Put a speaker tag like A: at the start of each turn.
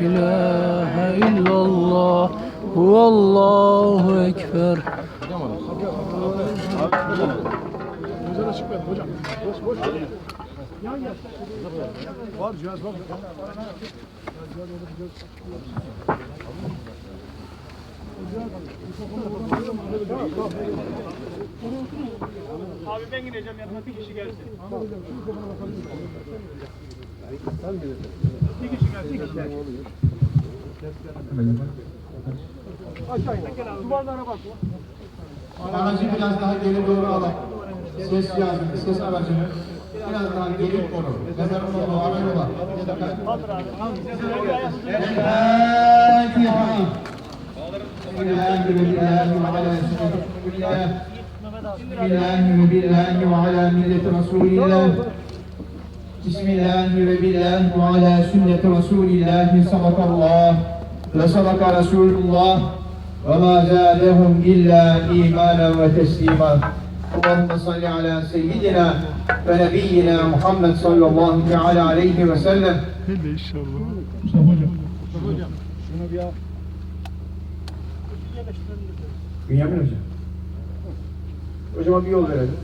A: İlahe illallah Huvallahu ekber
B: hocam.
C: Abi ben gideceğim yanıma bir kişi gelsin. Bir kişi gelsin. Aşağıya. Duvarlara bak.
D: Aracı biraz daha geri doğru alalım. Ses yazın, ses aracını biraz daha geri koru. Mezarın olduğu
C: aracı var.
D: Elhamdülillah. Elhamdülillah. Elhamdülillah. بالله وعلى سنة رسول الله بسم الله وبالله وعلى ملة رسول الله بسم الله وبالله وعلى سنة رسول الله صدق الله وصدق رسول الله وما زادهم إلا إيمانا وتسليما اللهم صل على سيدنا ونبينا محمد صلى الله تعالى عليه وسلم Bünyamin Hocam. Hocama bir yol verelim.